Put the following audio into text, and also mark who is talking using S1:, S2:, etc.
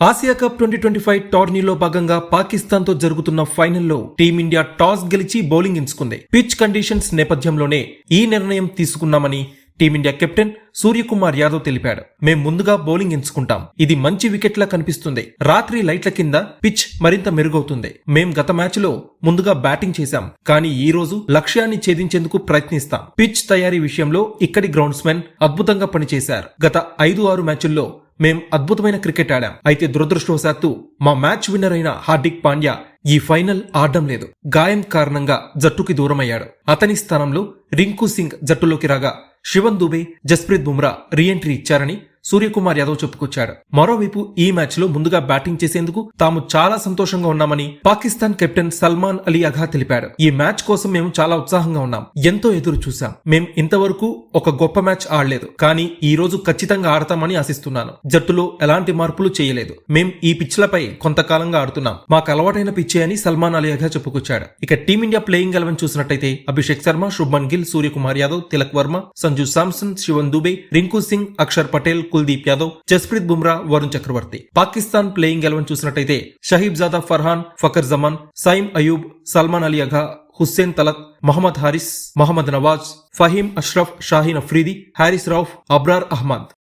S1: Asia cup twenty twenty five టోర్నీలో భాగంగా పాకిస్తాన్తో జరుగుతున్న ఫైనల్లో టీమిండియా టాస్ గెలిచి బౌలింగ్ ఎంచుకుంది. పిచ్ కండిషన్స్ నేపథ్యంలోనే ఈ నిర్ణయం తీసుకున్నామని టీమిండియా కెప్టెన్ సూర్యకుమార్ యాదవ్ తెలిపాడు. మేం ముందుగా బౌలింగ్ ఎంచుకుంటాం. ఇది మంచి వికెట్లా కనిపిస్తుంది. రాత్రి లైట్ల కింద పిచ్ మరింత మెరుగవుతుంది. మేం గత మ్యాచ్లో ముందుగా బ్యాటింగ్ చేశాం. కానీ ఈ రోజు లక్ష్యాన్ని ఛేదించేందుకు ప్రయత్నిస్తాం. పిచ్ తయారీ విషయంలో ఇక్కడి గ్రౌండ్స్మెన్ అద్భుతంగా పనిచేశారు. గత ఐదు ఆరు మ్యాచుల్లో మేం అద్భుతమైన క్రికెట్ ఆడాం. అయితే దురదృష్టవశాత్తు మా మ్యాచ్ విన్నర్ అయిన హార్దిక్ పాండ్యా ఈ ఫైనల్ ఆడడం లేదు. గాయం కారణంగా జట్టుకి దూరమయ్యాడు. అతని స్థానంలో రింకు సింగ్ జట్టులోకి రాగా శివన్ దుబే జస్ప్రీత్ బుమ్రా రీఎంట్రీ ఇచ్చారని సూర్యకుమార్ యాదవ్ చెప్పుకొచ్చాడు. మరోవైపు ఈ మ్యాచ్లో ముందుగా బ్యాటింగ్ చేసేందుకు తాము చాలా సంతోషంగా ఉన్నామని పాకిస్తాన్ కెప్టెన్ సల్మాన్ అలీ అఘా తెలిపాడు. ఈ మ్యాచ్ కోసం మేము చాలా ఉత్సాహంగా ఉన్నాం. ఎంతో ఎదురు చూసాం మేం ఇంతవరకు ఒక గొప్ప మ్యాచ్ ఆడలేదు. కానీ ఈ రోజు ఖచ్చితంగా ఆడతామని ఆశిస్తున్నాను. జట్టులో ఎలాంటి మార్పులు చేయలేదు. మేం ఈ పిచ్లపై కొంతకాలంగా ఆడుతున్నాం. మాకు అలవాటైన పిచ్చే అని సల్మాన్ అలీ అఘా చెప్పుకొచ్చాడు. ఇక టీమిండియా ప్లేయింగ్ ఎలెవెన్ చూసినట్టయితే అభిషేక్ శర్మ శుభ్మన్ గిల్ సూర్యకుమార్ యాదవ్ తిలక్ వర్మ సంజు సామ్సన్ శివన్ దుబే రింకు సింగ్ అక్షర్ పటేల్ కుల్దీప్ యాదవ్ జస్ప్రీత్ బుమ్రా వరుణ్ చక్రవర్తి. పాకిస్తాన్ ప్లేయింగ్ ఎలెవెన్ చూసినట్టయితే షహీబ్ జాదా ఫర్హాన్ ఫకర్ జమాన్ సైమ్ అయూబ్ సల్మాన్ అలీ అఘా హుస్సేన్ తలత్ మహమ్మద్ హారిస్ మహమ్మద్ నవాజ్ ఫహీం అష్రఫ్ షాహీన్ అఫ్రీది హారిస్ రౌఫ్ అబ్రార్ అహ్మద్.